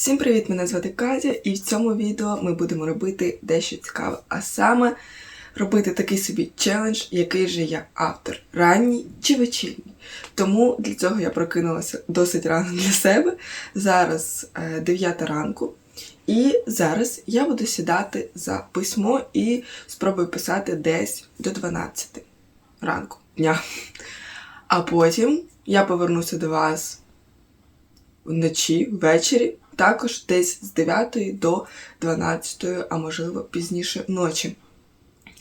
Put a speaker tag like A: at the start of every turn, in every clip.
A: Всім привіт! Мене звати Катя, і в цьому відео ми будемо робити дещо цікаве, а саме робити такий собі челендж, який же я автор, ранній чи вечірній. Тому для цього я прокинулася досить рано для себе. Зараз е, 9 ранку. І зараз я буду сідати за письмо і спробую писати десь до 12 ранку дня. А потім я повернуся до вас вночі, ввечері, також десь з 9 до 12, а можливо пізніше ночі.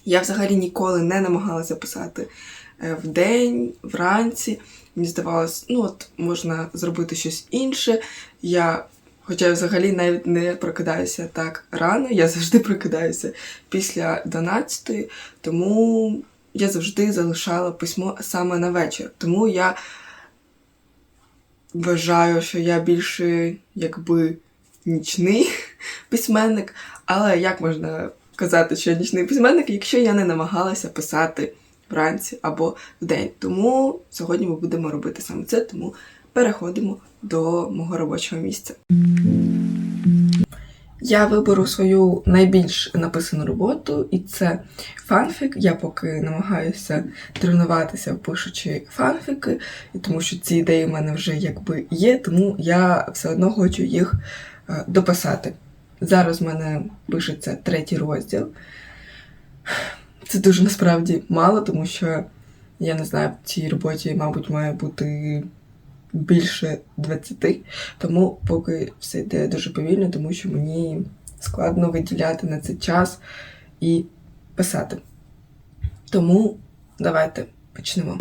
A: Я взагалі ніколи не намагалася писати е, вдень, вранці. Мені здавалось, ну от можна зробити щось інше. Я, хоча я взагалі навіть не прокидаюся так рано, я завжди прокидаюся після 12, тому я завжди залишала письмо саме на вечір. Тому я вважаю, що я більше якби нічний письменник, але як можна казати, що я нічний письменник, якщо я не намагалася писати вранці або вдень. Тому сьогодні ми будемо робити саме це, тому переходимо до мого робочого місця. Я виберу свою найбільш написану роботу, і це фанфік. Я поки намагаюся тренуватися, пишучи фанфіки, і тому що ці ідеї в мене вже якби є, тому я все одно хочу їх е, дописати. Зараз в мене пишеться третій розділ. Це дуже насправді мало, тому що я не знаю, в цій роботі, мабуть, має бути більше 20, тому поки все йде дуже повільно, тому що мені складно виділяти на це час і писати. Тому давайте почнемо.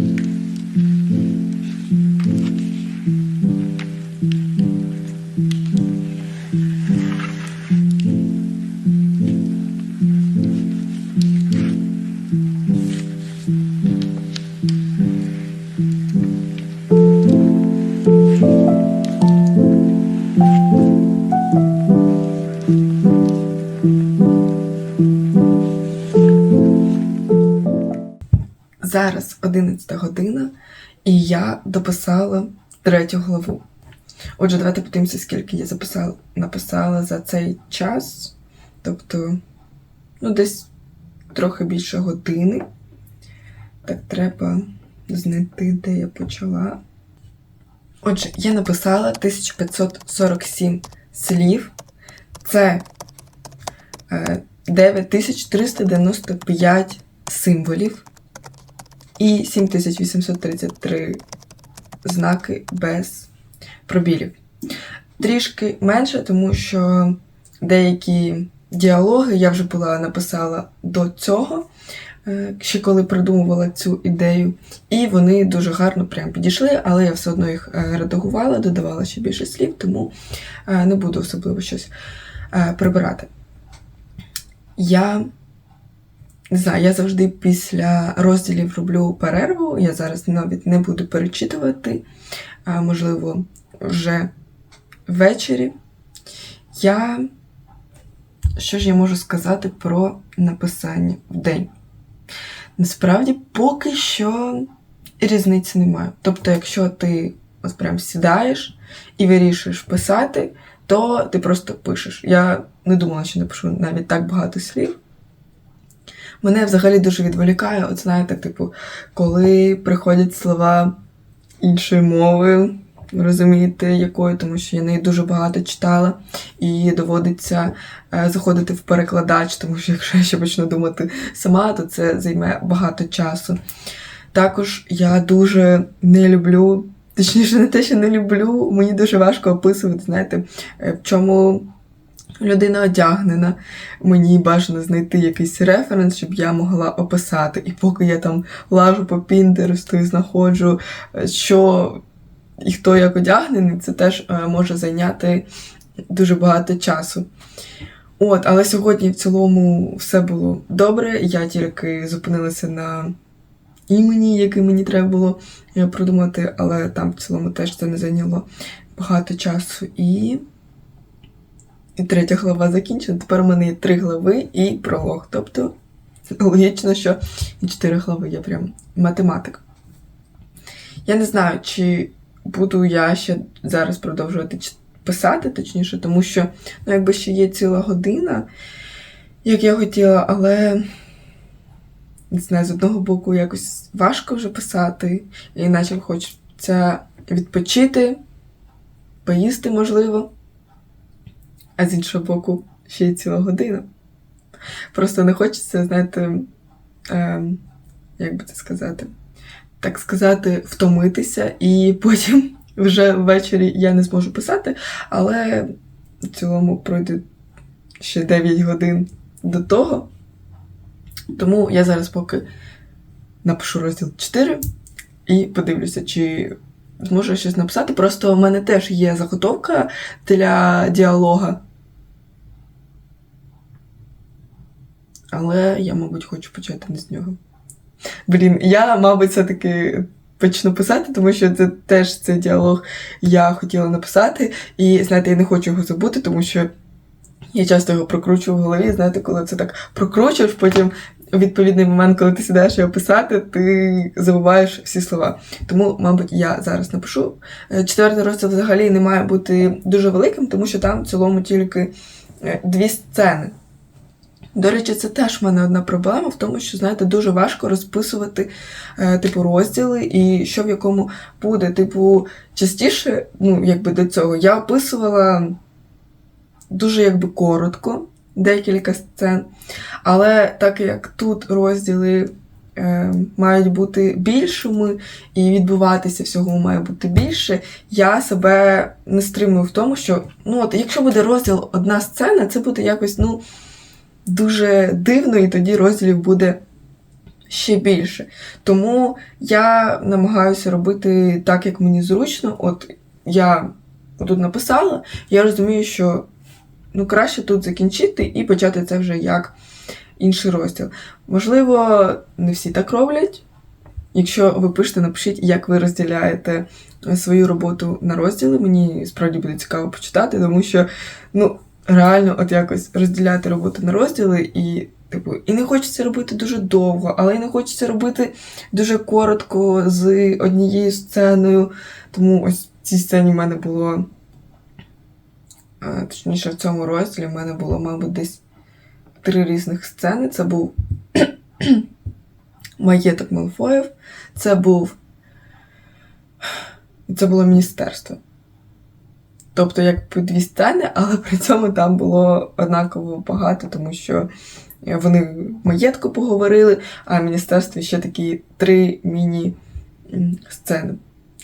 A: І я дописала третю главу. Отже, давайте подивимося, скільки я записала, написала за цей час. Тобто, ну, десь трохи більше години. Так, треба знайти, де я почала. Отже, я написала 1547 слів. Це е, 9395 символів і 7833 знаки без пробілів. Трішки менше, тому що деякі діалоги я вже була написала до цього, е, ще коли придумувала цю ідею, і вони дуже гарно прям підійшли, але я все одно їх е, редагувала, додавала ще більше слів, тому е, не буду особливо щось прибирати. Я не знаю, я завжди після розділів роблю перерву. Я зараз навіть не буду перечитувати, а, можливо, вже ввечері. Я що ж я можу сказати про написання в день? Насправді, поки що різниці немає. Тобто, якщо ти ось прям сідаєш і вирішуєш писати, то ти просто пишеш. Я не думала, що напишу навіть так багато слів. Мене взагалі дуже відволікає, от знаєте, типу, коли приходять слова іншої мови, розумієте, якої, тому що я неї дуже багато читала, і доводиться е, заходити в перекладач, тому що якщо я ще почну думати сама, то це займе багато часу. Також я дуже не люблю, точніше, не те, що не люблю, мені дуже важко описувати, знаєте, е, в чому людина одягнена, мені бажано знайти якийсь референс, щоб я могла описати. І поки я там лажу по Пінтересту і знаходжу, е, що і хто як одягнений, це теж е, може зайняти дуже багато часу. От, але сьогодні в цілому все було добре. Я тільки зупинилася на імені, який мені треба було е, продумати, але там в цілому теж це не зайняло багато часу. І і третя глава закінчена. Тепер у мене є три глави і пролог. Тобто логічно, що і чотири глави є прям математик. Я не знаю, чи буду я ще зараз продовжувати писати, точніше, тому що ну, якби ще є ціла година, як я хотіла, але не знаю, з одного боку якось важко вже писати, і наче хочеться відпочити, поїсти можливо. А з іншого боку, ще й ціла година. Просто не хочеться, знаєте, е, як би це сказати, так сказати, втомитися, і потім вже ввечері я не зможу писати, але в цілому пройде ще 9 годин до того. Тому я зараз поки напишу розділ 4 і подивлюся, чи зможу щось написати. Просто в мене теж є заготовка для діалога. Але я, мабуть, хочу почати не з нього. Блін, я, мабуть, все-таки почну писати, тому що це теж цей діалог я хотіла написати. І, знаєте, я не хочу його забути, тому що я часто його прокручую в голові. Знаєте, коли це так прокручуєш, потім у відповідний момент, коли ти сідаєш його писати, ти забуваєш всі слова. Тому, мабуть, я зараз напишу. Е, Четвертий розділ взагалі не має бути дуже великим, тому що там в цілому тільки е, дві сцени. До речі, це теж в мене одна проблема в тому, що, знаєте, дуже важко розписувати е, типу розділи і що в якому буде. Типу, частіше, ну, якби до цього, я описувала дуже якби коротко декілька сцен. Але так як тут розділи е, мають бути більшими і відбуватися всього має бути більше, я себе не стримую в тому, що ну от, якщо буде розділ одна сцена, це буде якось, ну дуже дивно, і тоді розділів буде ще більше. Тому я намагаюся робити так, як мені зручно. От я тут написала, я розумію, що ну, краще тут закінчити і почати це вже як інший розділ. Можливо, не всі так роблять. Якщо ви пишете, напишіть, як ви розділяєте свою роботу на розділи. Мені справді буде цікаво почитати, тому що, ну, реально, от якось розділяти роботу на розділи і. Типу, і не хочеться робити дуже довго, але і не хочеться робити дуже коротко з однією сценою. Тому ось в цій сцені в мене було. Точніше, в цьому розділі в мене було, мабуть, десь три різних сцени. Це був маєток Малфоїв, це був. Це було міністерство. Тобто, як дві сцени, але при цьому там було однаково багато, тому що вони в маєтку поговорили, а в міністерстві ще такі три міні-сцени.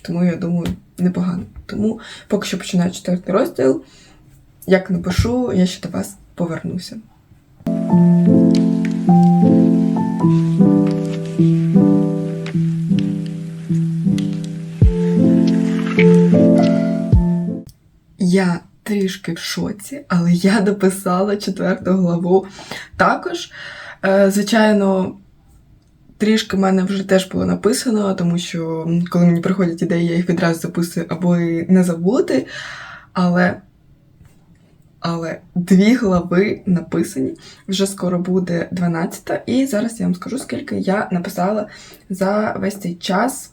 A: Тому, я думаю, непогано. Тому поки що починаю четвертий розділ. Як напишу, я ще до вас повернуся. Я трішки в шоці, але я дописала четверту главу. Також, е, звичайно, трішки в мене вже теж було написано, тому що коли мені приходять ідеї, я їх відразу записую або не забути. Але але дві глави написані. Вже скоро буде 12 І зараз я вам скажу, скільки я написала за весь цей час.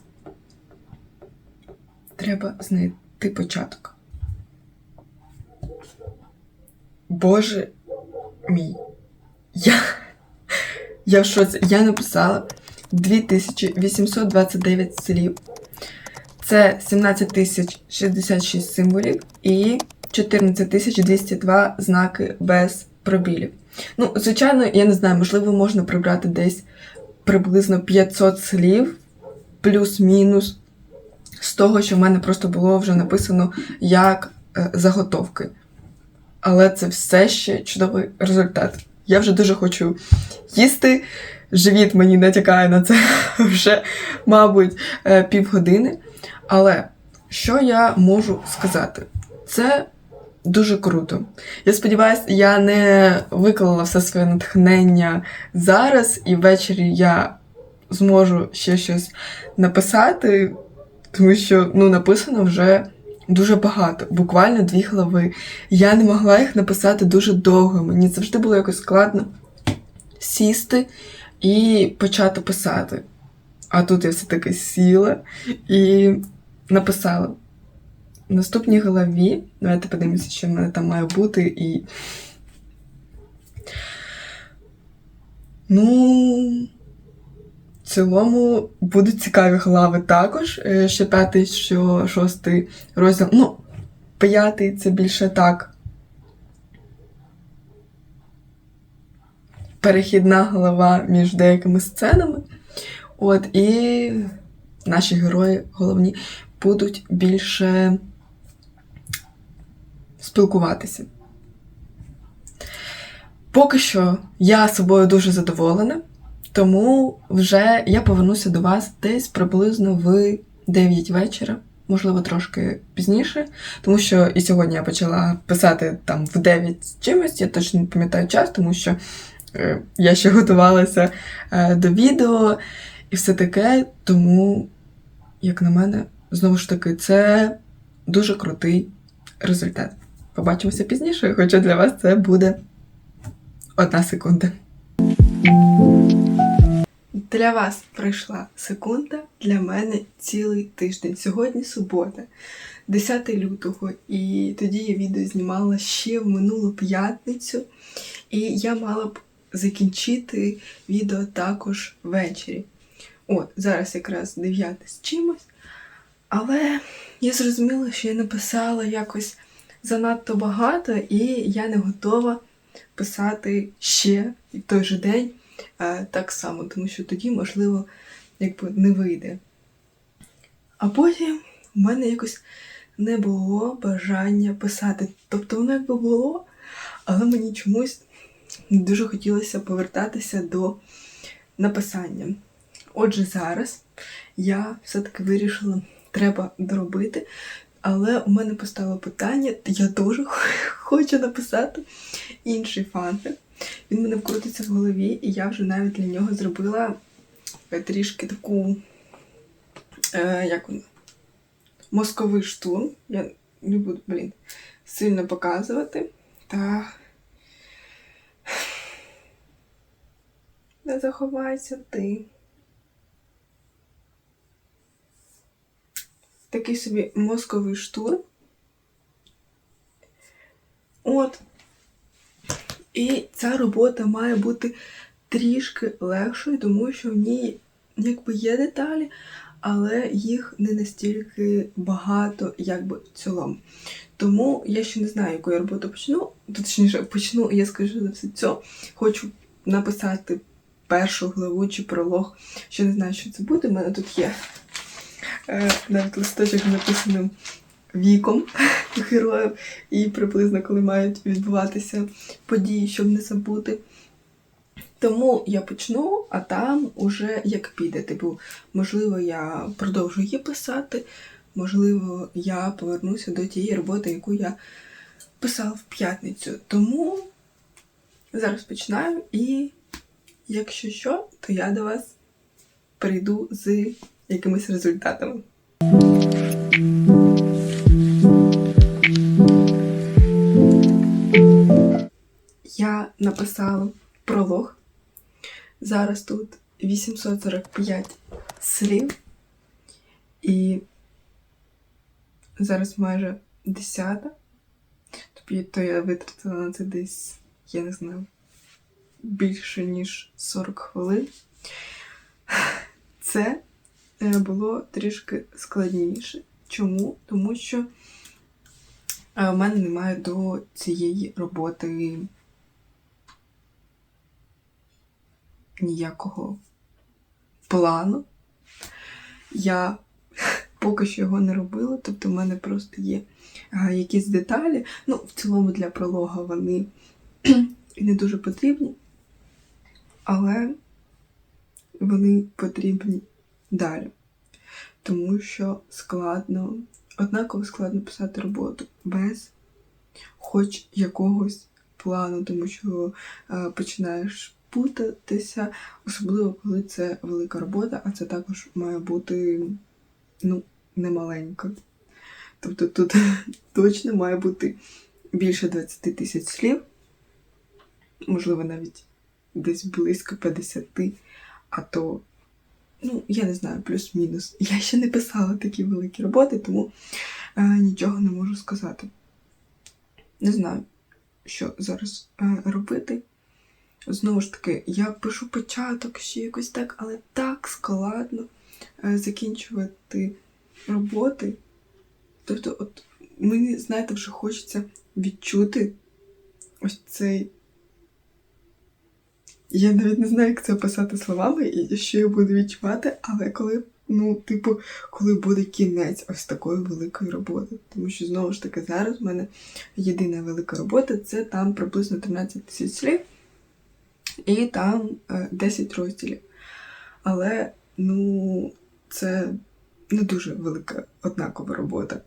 A: Треба знайти початок. Боже мій. Я я в шоці. Я написала 2829 слів. Це 17066 символів і 14202 знаки без пробілів. Ну, звичайно, я не знаю, можливо, можна прибрати десь приблизно 500 слів, плюс-мінус, з того, що в мене просто було вже написано як е, заготовки. Але це все ще чудовий результат. Я вже дуже хочу їсти. Живіт мені натякає на це вже, мабуть, е, півгодини. Але що я можу сказати? Це дуже круто. Я сподіваюся, я не виклала все своє натхнення зараз, і ввечері я зможу ще щось написати, тому що ну, написано вже дуже багато, буквально дві глави. Я не могла їх написати дуже довго. Мені завжди було якось складно сісти і почати писати. А тут я все-таки сіла і написала. в наступній голові. Давайте подивимося, що в мене там має бути і. Ну. Цілому будуть цікаві глави також. Е, Ще п'ятий, що шостий розділ. Ну, п'ятий це більше так. Перехідна глава між деякими сценами. От, і наші герої головні будуть більше спілкуватися. Поки що я собою дуже задоволена, тому вже я повернуся до вас десь приблизно в 9 вечора, можливо, трошки пізніше, тому що і сьогодні я почала писати там в 9 з чимось, я точно не пам'ятаю час, тому що е, я ще готувалася е, до відео і все таке, тому, як на мене, знову ж таки, це дуже крутий результат. Побачимося пізніше, хоча для вас це буде одна секунда. Для вас пройшла секунда, для мене цілий тиждень. Сьогодні субота, 10 лютого, і тоді я відео знімала ще в минулу п'ятницю, і я мала б закінчити відео також ввечері. От, зараз якраз 9 з чимось. Але я зрозуміла, що я написала якось занадто багато, і я не готова писати ще в той же день так само, тому що тоді, можливо, якби не вийде. А потім в мене якось не було бажання писати. Тобто воно якби було, але мені чомусь дуже хотілося повертатися до написання. Отже, зараз я все-таки вирішила, треба доробити. Але у мене постало питання, я дуже хочу написати інший фанфік. Він мене вкрутиться в голові, і я вже навіть для нього зробила е, трішки таку, е, як воно, мозковий штурм. Я не буду, блін, сильно показувати. Та не заховайся ти. Такий собі мозковий штурм. От. І ця робота має бути трішки легшою, тому що в ній якби є деталі, але їх не настільки багато, якби в цілому. Тому я ще не знаю, яку я роботу почну. Точніше, почну, я скажу за все це. Хочу написати першу главу чи пролог. Ще не знаю, що це буде. У мене тут є е, навіть листочок написаним віком героїв і приблизно коли мають відбуватися події, щоб не забути. Тому я почну, а там уже як піде. Типу, можливо, я продовжу її писати, можливо, я повернуся до тієї роботи, яку я писала в п'ятницю. Тому зараз починаю, і якщо що, то я до вас прийду з якимись результатами. Написала пролог. Зараз тут 845 слів. І зараз майже 10. Тобто я витратила на це десь, я не знаю, більше, ніж 40 хвилин. Це е, було трішки складніше. Чому? Тому що е, в мене немає до цієї роботи ніякого плану. Я поки що його не робила, тобто в мене просто є якісь деталі. Ну, в цілому для пролога вони не дуже потрібні, але вони потрібні далі. Тому що складно, однаково складно писати роботу без хоч якогось плану, тому що е, починаєш путатися, особливо коли це велика робота, а це також має бути ну, немаленька. Тобто тут точно має бути більше 20 тисяч слів, можливо, навіть десь близько 50, а то, ну, я не знаю, плюс-мінус. Я ще не писала такі великі роботи, тому е, нічого не можу сказати. Не знаю, що зараз е, робити. Знову ж таки, я пишу початок ще якось так, але так складно е, закінчувати роботи. Тобто, от мені, знаєте, вже хочеться відчути ось цей. Я навіть не знаю, як це описати словами, і що я буду відчувати, але коли, ну, типу, коли буде кінець ось такої великої роботи. Тому що знову ж таки зараз в мене єдина велика робота це там приблизно 13 тисяч слів і там е, 10 розділів. Але, ну, це не дуже велика однакова робота.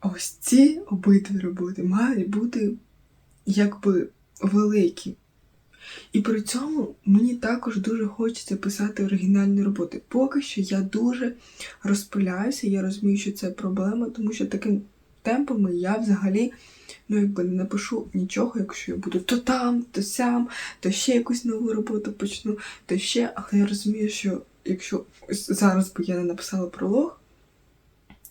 A: Ось ці обидві роботи мають бути якби великі. І при цьому мені також дуже хочеться писати оригінальні роботи. Поки що я дуже розпиляюся, я розумію, що це проблема, тому що таким темпами я взагалі ну, якби не напишу нічого, якщо я буду то там, то сям, то ще якусь нову роботу почну, то ще. Але я розумію, що якщо зараз би я не написала пролог,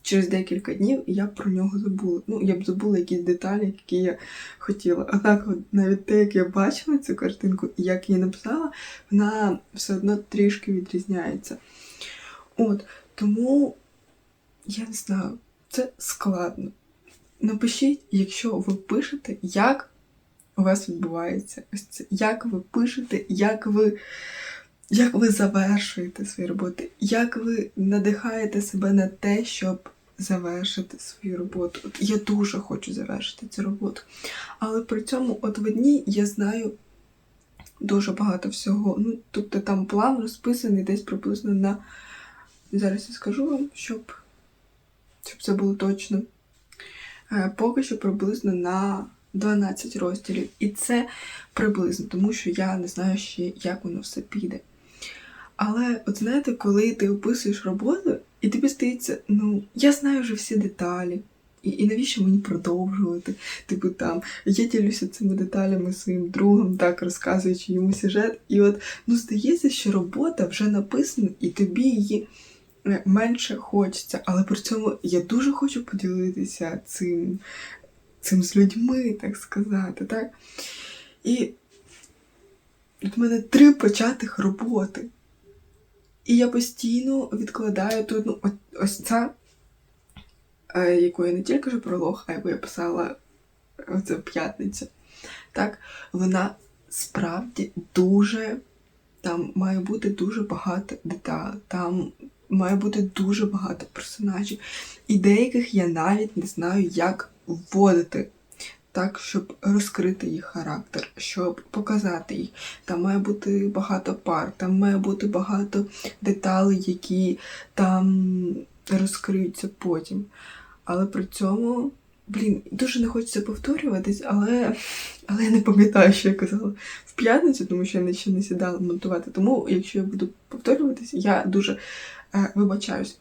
A: через декілька днів я б про нього забула. Ну, я б забула якісь деталі, які я хотіла. Однак, от навіть те, як я бачила цю картинку і як її написала, вона все одно трішки відрізняється. От, тому я не знаю, це складно. Напишіть, якщо ви пишете, як у вас відбувається ось це, як ви пишете, як ви. Як ви завершуєте свої роботи, як ви надихаєте себе на те, щоб завершити свою роботу. От я дуже хочу завершити цю роботу. Але при цьому, от в одній я знаю дуже багато всього. Ну, тобто там план розписаний десь приблизно на. Зараз я скажу вам, щоб, щоб це було точно. Е, Поки що приблизно на 12 розділів. І це приблизно, тому що я не знаю ще, як воно все піде. Але, от знаєте, коли ти описуєш роботу, і тобі здається, ну, я знаю вже всі деталі. І, і навіщо мені продовжувати? Типу там, я ділюся цими деталями своїм другом, так розказуючи йому сюжет. І от ну здається, що робота вже написана, і тобі її менше хочеться. Але при цьому я дуже хочу поділитися цим, цим з людьми, так сказати. так? І от в мене три початих роботи. І я постійно відкладаю тут ну, ось ця, е, яку я не тільки вже пролог, а яку я писала оце в п'ятницю. Так, вона справді дуже. Там має бути дуже багато деталей, там має бути дуже багато персонажів. І деяких я навіть не знаю, як вводити. Так, щоб розкрити їх характер, щоб показати їх. Там має бути багато пар, там має бути багато деталей, які там розкриються потім. Але при цьому, блін, дуже не хочеться повторюватись, але, але я не пам'ятаю, що я казала в п'ятницю, тому що я ще не сідала монтувати. Тому, якщо я буду повторюватись, я дуже е, вибачаюсь.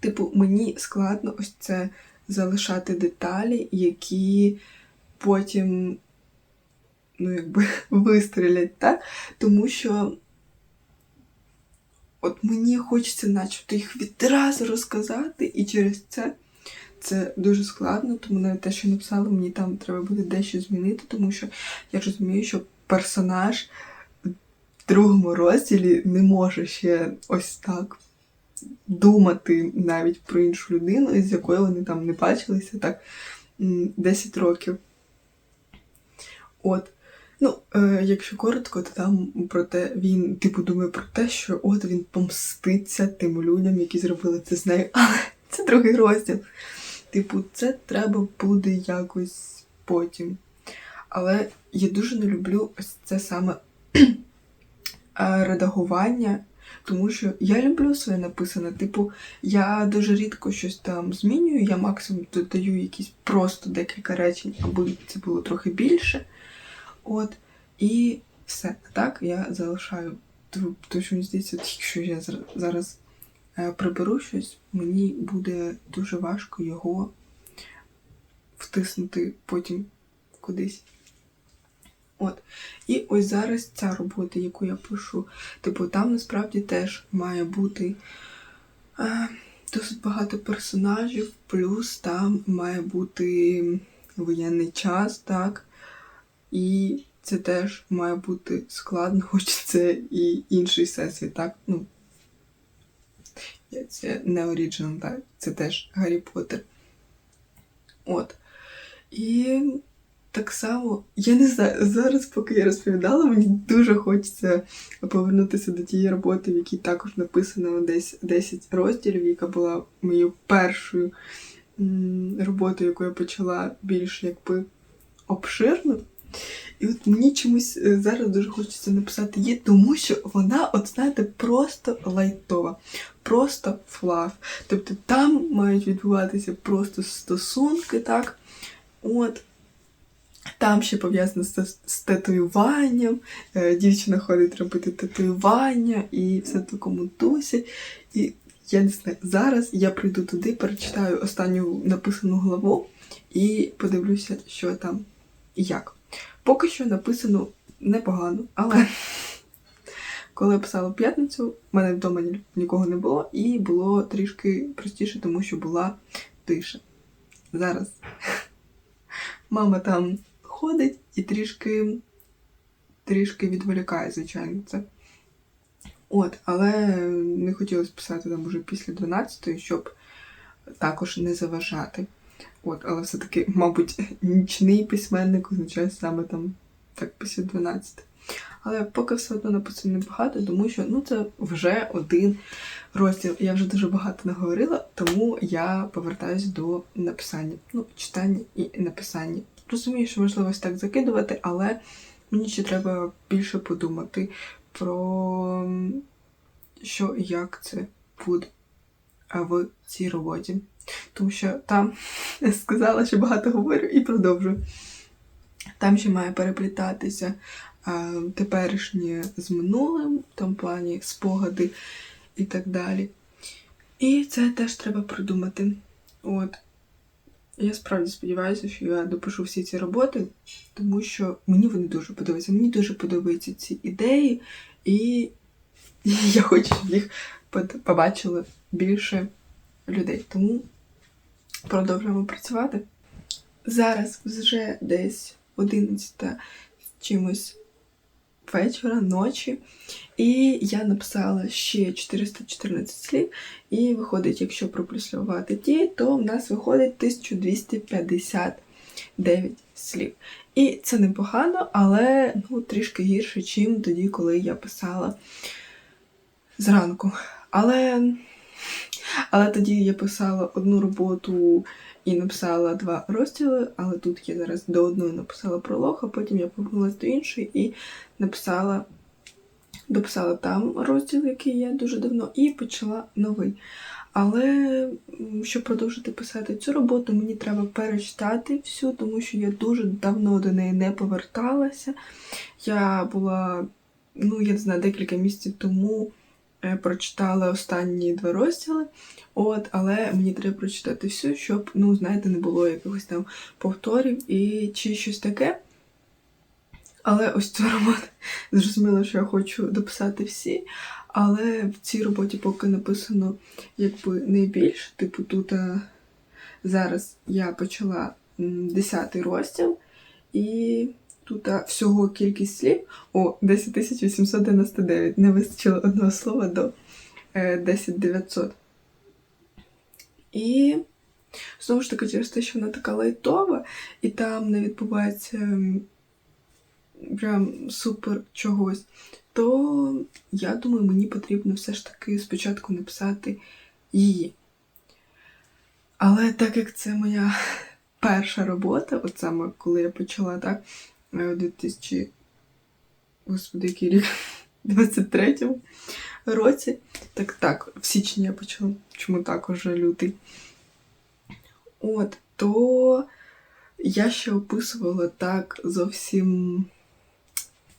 A: Типу, мені складно ось це залишати деталі, які потім, ну, якби, вистрілять, так? Тому що от мені хочеться начебто їх відразу розказати, і через це це дуже складно, тому навіть те, що написала, мені там треба буде дещо змінити, тому що я розумію, що персонаж в другому розділі не може ще ось так думати навіть про іншу людину, з якою вони там не бачилися так 10 років. От. Ну, е, якщо коротко, то там про те він, типу, думає про те, що от він помститься тим людям, які зробили це з нею. Але це другий розділ. Типу, це треба буде якось потім. Але я дуже не люблю ось це саме е, редагування, тому що я люблю своє написане. Типу, я дуже рідко щось там змінюю, я максимум додаю якісь просто декілька речень, аби це було трохи більше. От, і все. Так я залишаю. Тому що мені здається, якщо я зараз приберу щось, мені буде дуже важко його втиснути потім кудись. От. І ось зараз ця робота, яку я пишу, типу, там насправді теж має бути е, досить багато персонажів, плюс там має бути воєнний час, так. І це теж має бути складно, хоч це і інший всесвіт, так? Ну, це не оріджинал, так? Це теж Гаррі Поттер. От. І так само, я не знаю, зараз, поки я розповідала, мені дуже хочеться повернутися до тієї роботи, в якій також написано десь 10 розділів, яка була моєю першою роботою, яку я почала більш якби обширно. І от мені чомусь е, зараз дуже хочеться написати її, тому що вона, от знаєте, просто лайтова, просто флаф. Тобто там мають відбуватися просто стосунки, так? От. Там ще пов'язано з, з татуюванням. Е, Дівчина ходить робити татуювання і все в такому дусі. І я не знаю, зараз я прийду туди, перечитаю останню написану главу і подивлюся, що там і як. Поки що написано непогано, але коли я писала п'ятницю, в мене вдома ні- нікого не було, і було трішки простіше, тому що була тиша. Зараз мама там ходить і трішки, трішки відволікає, звичайно, це. От, але не хотілося писати там уже після 12-ї, щоб також не заважати. От, але все-таки, мабуть, нічний письменник означає саме там так після 12. Але поки все одно написано небагато, тому що ну, це вже один розділ. Я вже дуже багато наговорила, тому я повертаюся до написання. Ну, читання і написання. Розумію, що можливо так закидувати, але мені ще треба більше подумати про що і як це буде в цій роботі. Тому що там сказала, що багато говорю і продовжую. Там ще має переплітатися а, теперішнє з минулим, в плані спогади і так далі. І це теж треба продумати. От. Я справді сподіваюся, що я допишу всі ці роботи, тому що мені вони дуже подобаються. Мені дуже подобаються ці ідеї, і я хочу, щоб їх побачили більше людей. Тому продовжуємо працювати. Зараз вже десь 11 з чимось вечора, ночі. І я написала ще 414 слів. І виходить, якщо проплюсувати ті, то в нас виходить 1259 слів. І це непогано, але ну, трішки гірше, чим тоді, коли я писала зранку. Але, але тоді я писала одну роботу і написала два розділи, але тут я зараз до одної написала пролог, а потім я повернулася до іншої і написала, дописала там розділ, який є дуже давно, і почала новий. Але щоб продовжити писати цю роботу, мені треба перечитати всю, тому що я дуже давно до неї не поверталася. Я була, ну, я не знаю, декілька місяців тому прочитала останні два розділи. От, але мені треба прочитати всю, щоб, ну, знаєте, не було якихось там повторів і чи щось таке. Але ось цю роботу зрозуміло, що я хочу дописати всі. Але в цій роботі поки написано якби найбільше. Типу, тут е, зараз я почала 10 розділ, і тут е, всього кількість слів о 10 899. Не вистачило одного слова до е, 10900. І знову ж таки, через те, що вона така лайтова, і там не відбувається прям супер чогось, то я думаю, мені потрібно все ж таки спочатку написати її. Але так як це моя перша робота, от саме коли я почала так, е, у 2000, господи, який рік, 23-му році, так так, в січні я почала, чому так уже лютий. От, то я ще описувала так зовсім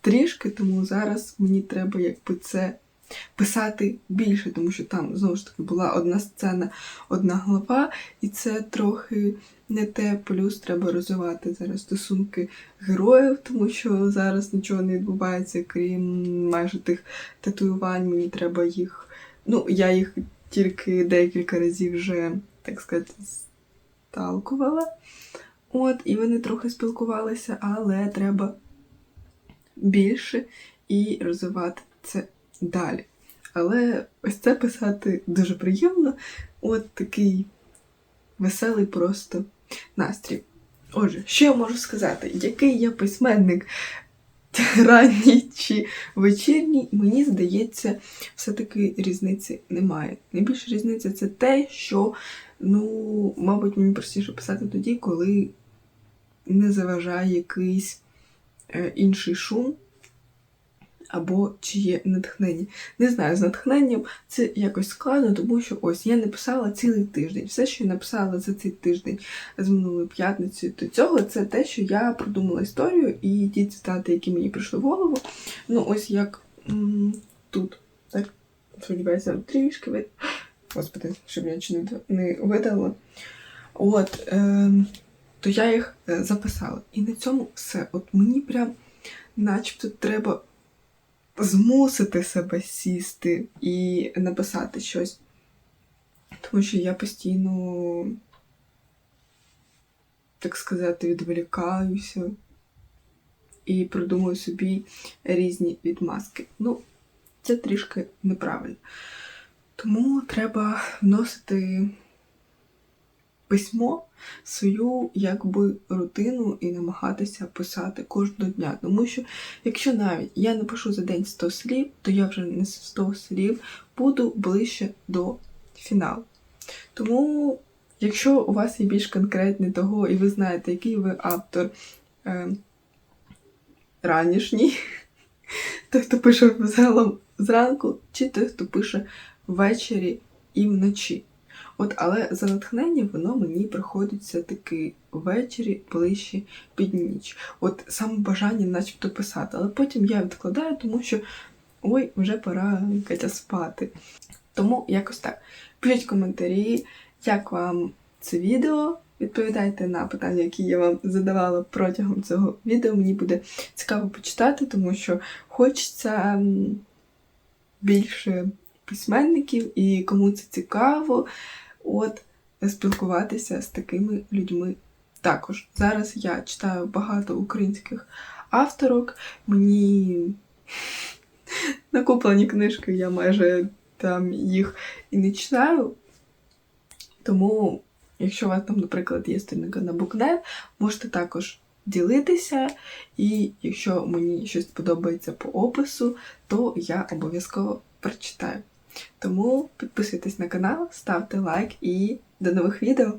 A: трішки, тому зараз мені треба якби це писати більше, тому що там знову ж таки була одна сцена, одна глава, і це трохи не те, плюс треба розвивати зараз стосунки героїв, тому що зараз нічого не відбувається, крім майже тих татуювань, мені треба їх. Ну, я їх тільки декілька разів вже, так сказати, сталкувала. От, і вони трохи спілкувалися, але треба більше і розвивати це далі. Але ось це писати дуже приємно. От такий веселий просто настрій. Отже, що я можу сказати? Який я письменник ранній чи вечірній, мені здається, все-таки різниці немає. Найбільша різниця це те, що, ну, мабуть, мені простіше писати тоді, коли не заважає якийсь е, інший шум або чи є натхнення. Не знаю, з натхненням це якось складно, тому що ось я не писала цілий тиждень. Все, що я написала за цей тиждень з минулої п'ятниці до цього, це те, що я продумала історію і ті цитати, які мені прийшли в голову. Ну, ось як м, тут. Так, сподіваюся, трішки вид. Господи, щоб я чи не, не видала. От, е, то я їх е, записала. І на цьому все. От мені прям начебто треба змусити себе сісти і написати щось. Тому що я постійно, так сказати, відволікаюся і придумую собі різні відмазки. Ну, це трішки неправильно. Тому треба вносити письмо свою якби рутину і намагатися писати кожного дня. Тому що, якщо навіть я напишу за день 100 слів, то я вже не 100 слів буду ближче до фіналу. Тому, якщо у вас є більш конкретне того, і ви знаєте, який ви автор е, ранішній, той, хто пише взагалом зранку, чи той, хто пише ввечері і вночі. От, але за натхнення воно мені приходить все-таки ввечері ближче під ніч. От саме бажання начебто писати. Але потім я відкладаю, тому що ой, вже пора Катя спати. Тому якось так. Пишіть коментарі, як вам це відео. Відповідайте на питання, які я вам задавала протягом цього відео. Мені буде цікаво почитати, тому що хочеться більше письменників і кому це цікаво, от спілкуватися з такими людьми. Також зараз я читаю багато українських авторок. Мені накуплені книжки, я майже там їх і не читаю. Тому, якщо у вас там, наприклад, є сторінка на Букнет, можете також ділитися. І якщо мені щось подобається по опису, то я обов'язково прочитаю. Тому підписуйтесь на канал, ставте лайк і до нових відео!